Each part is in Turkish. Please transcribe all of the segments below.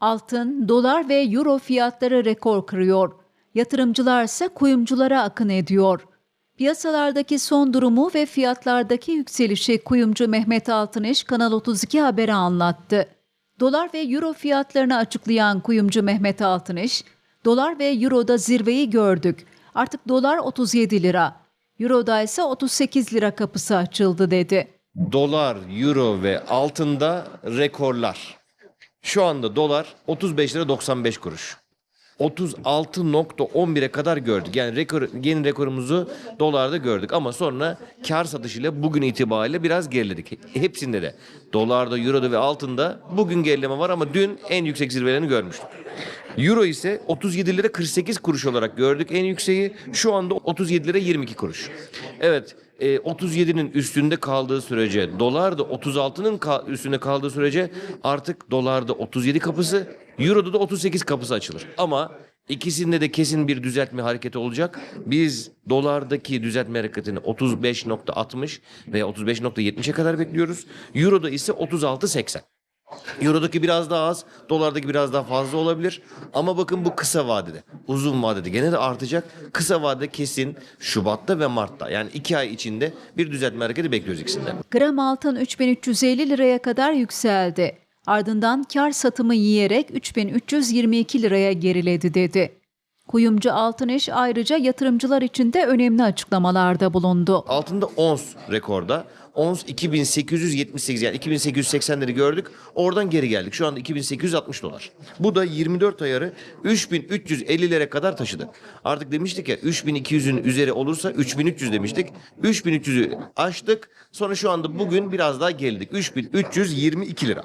Altın, dolar ve euro fiyatları rekor kırıyor. Yatırımcılar ise kuyumculara akın ediyor. Piyasalardaki son durumu ve fiyatlardaki yükselişi kuyumcu Mehmet Altıneş Kanal 32 Haber'e anlattı. Dolar ve euro fiyatlarını açıklayan kuyumcu Mehmet Altıneş, dolar ve euroda zirveyi gördük. Artık dolar 37 lira. Euroda ise 38 lira kapısı açıldı dedi. Dolar, euro ve altında rekorlar. Şu anda dolar 35 lira 95 kuruş. 36.11'e kadar gördük. Yani rekor, yeni rekorumuzu dolarda gördük ama sonra kar satışıyla bugün itibariyle biraz geriledik. Hepsinde de dolarda, euroda ve altında bugün gerileme var ama dün en yüksek zirvelerini görmüştük. Euro ise 37 lira 48 kuruş olarak gördük en yükseği. Şu anda 37 lira 22 kuruş. Evet e, 37'nin üstünde kaldığı sürece dolar da 36'nın ka- üstünde kaldığı sürece artık dolarda 37 kapısı Euro'da da 38 kapısı açılır. Ama ikisinde de kesin bir düzeltme hareketi olacak. Biz dolardaki düzeltme hareketini 35.60 veya 35.70'e kadar bekliyoruz. Euro'da ise 36.80. Euro'daki biraz daha az, dolardaki biraz daha fazla olabilir. Ama bakın bu kısa vadede, uzun vadede gene de artacak. Kısa vadede kesin Şubat'ta ve Mart'ta yani iki ay içinde bir düzeltme hareketi bekliyoruz ikisinden. Gram altın 3350 liraya kadar yükseldi. Ardından kar satımı yiyerek 3322 liraya geriledi dedi. Kuyumcu Altıneş ayrıca yatırımcılar için de önemli açıklamalarda bulundu. Altında ons rekorda. Ons 2878 yani 2880'leri gördük. Oradan geri geldik. Şu anda 2860 dolar. Bu da 24 ayarı 3350'lere kadar taşıdı. Artık demiştik ya 3200'ün üzeri olursa 3300 demiştik. 3300'ü aştık. Sonra şu anda bugün biraz daha geriledik. 3322 lira.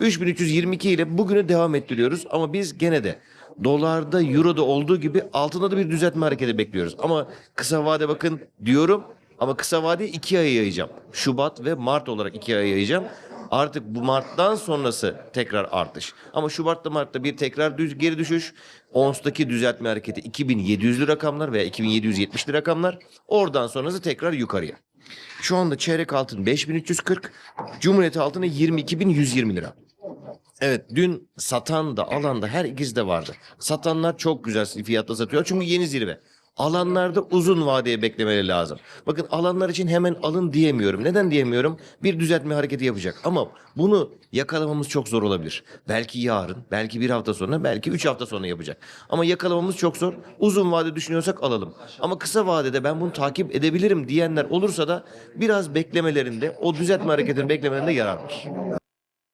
3322 ile bugünü devam ettiriyoruz ama biz gene de dolarda, euroda olduğu gibi altında da bir düzeltme hareketi bekliyoruz. Ama kısa vade bakın diyorum ama kısa vade iki aya yayacağım. Şubat ve Mart olarak iki aya yayacağım. Artık bu Mart'tan sonrası tekrar artış. Ama Şubat'ta Mart'ta bir tekrar düz, geri düşüş. Ons'taki düzeltme hareketi 2700'lü rakamlar veya 2770'li rakamlar. Oradan sonrası tekrar yukarıya. Şu anda çeyrek altın 5340, Cumhuriyet altını 22120 lira. Evet dün satan da alan da her ikisi de vardı. Satanlar çok güzel fiyatta satıyor çünkü yeni zirve. Alanlarda uzun vadeye beklemeleri lazım. Bakın alanlar için hemen alın diyemiyorum. Neden diyemiyorum? Bir düzeltme hareketi yapacak. Ama bunu yakalamamız çok zor olabilir. Belki yarın, belki bir hafta sonra, belki üç hafta sonra yapacak. Ama yakalamamız çok zor. Uzun vade düşünüyorsak alalım. Ama kısa vadede ben bunu takip edebilirim diyenler olursa da biraz beklemelerinde, o düzeltme hareketini beklemelerinde yarar var.